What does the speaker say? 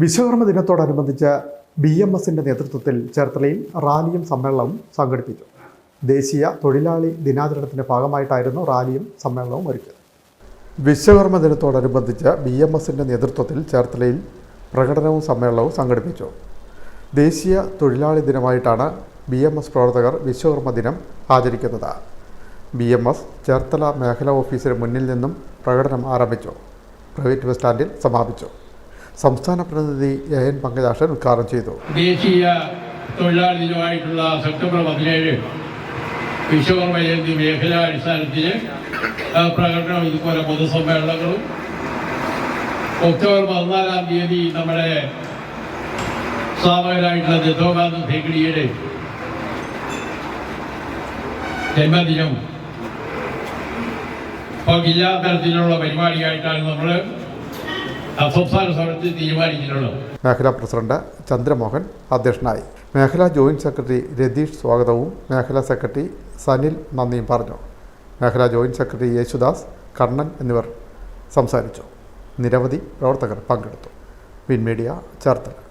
വിശ്വകർമ്മ ദിനത്തോടനുബന്ധിച്ച് B M എസിന്റെ നേതൃത്വത്തിൽ ചേർത്തലയിൽ റാലിയും സമ്മേളനവും സംഘടിപ്പിച്ചു. ദേശീയ തൊഴിലാളി ദിനാചരണത്തിന്റെ ഭാഗമായിട്ടായിരുന്നു റാലിയും സമ്മേളനവും ഒരുക്കിയത്. വിശ്വകർമ്മ ദിനത്തോടനുബന്ധിച്ച് ബി എം എസിന്റെ നേതൃത്വത്തിൽ ചേർത്തലയിൽ പ്രകടനവും സമ്മേളനവും സംഘടിപ്പിച്ചു. ദേശീയ തൊഴിലാളി ദിനമായിട്ടാണ് ബി എം എസ് പ്രവർത്തകർ വിശ്വകർമ്മ ദിനം ആചരിക്കുന്നത്. ബി എം എസ് ചേർത്തല മേഖലാ ഓഫീസിന് മുന്നിൽ നിന്നും പ്രകടനം ആരംഭിച്ചു. പ്രൈവറ്റ് ബസ് സ്റ്റാൻഡിൽ സമാപിച്ചു. സംസ്ഥാന പ്രതിനിധി എ എൻ പങ്കജാക്ഷൻ ഉദ്ഘാടനം ചെയ്തു. ദേശീയ തൊഴിലാളി ദിനമായിട്ടുള്ള സെപ്റ്റംബർ പതിനേഴ് വിശ്വകർമ്മ ജയന്തി മേഖലാ അടിസ്ഥാനത്തിൽ പ്രകടനം ഇതുപോലെ പൊതുസമ്മേളനങ്ങളും. ഒക്ടോബർ പതിനാലാം തീയതി നമ്മുടെ സ്ഥാപകരായിട്ടുള്ള ദത്തോകാന്ത ഹെഗ്ഡിയുടെ ജന്മദിനം ഇപ്പോൾ ജില്ലാ തലത്തിലുള്ള പരിപാടിയായിട്ടാണ് നമ്മൾ മേഖലാ പ്രസിഡന്റ് ചന്ദ്രമോഹൻ അധ്യക്ഷനായി. മേഖലാ ജോയിന്റ് സെക്രട്ടറി രതീഷ് സ്വാഗതവും മേഖലാ സെക്രട്ടറി സനിൽ നന്ദിയും പറഞ്ഞു. മേഖലാ ജോയിന്റ് സെക്രട്ടറി യേശുദാസ് കണ്ണൻ എന്നിവർ സംസാരിച്ചു. നിരവധി പ്രവർത്തകർ പങ്കെടുത്തു. Win media Cherthala.